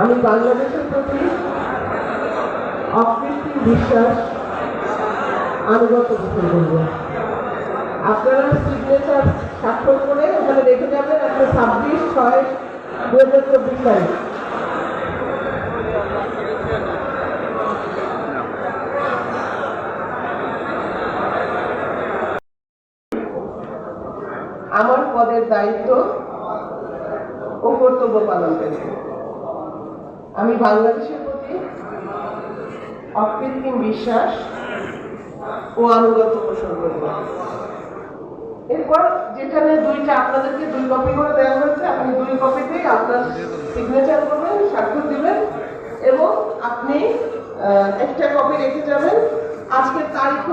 আমি বাংলাদেশের প্রতি অকৃত্রিম বিশ্বাস আনুগত পোষণ করব। আপনারা সিগনেচার স্বাক্ষর করে ওখানে রেখে যাবেন একটা ছাব্বিশ, ছয় দু হাজার চব্বিশ তারিখ। আমার পদের দায়িত্ব ও কর্তব্য পালন করব আমি বাংলাদেশের প্রতি অকৃত্রিম বিশ্বাস ও আনুগত্য পোষণ করব এরপর যেখানে দুইটা আপনাদেরকে দুই কপি করে দেওয়া হয়েছে, আপনি দুই কপিতেই আপনার সিগনেচার করবেন, স্বাক্ষর দিবেন এবং আপনি একটা কপি রেখে যাবেন। আজকের তারিখ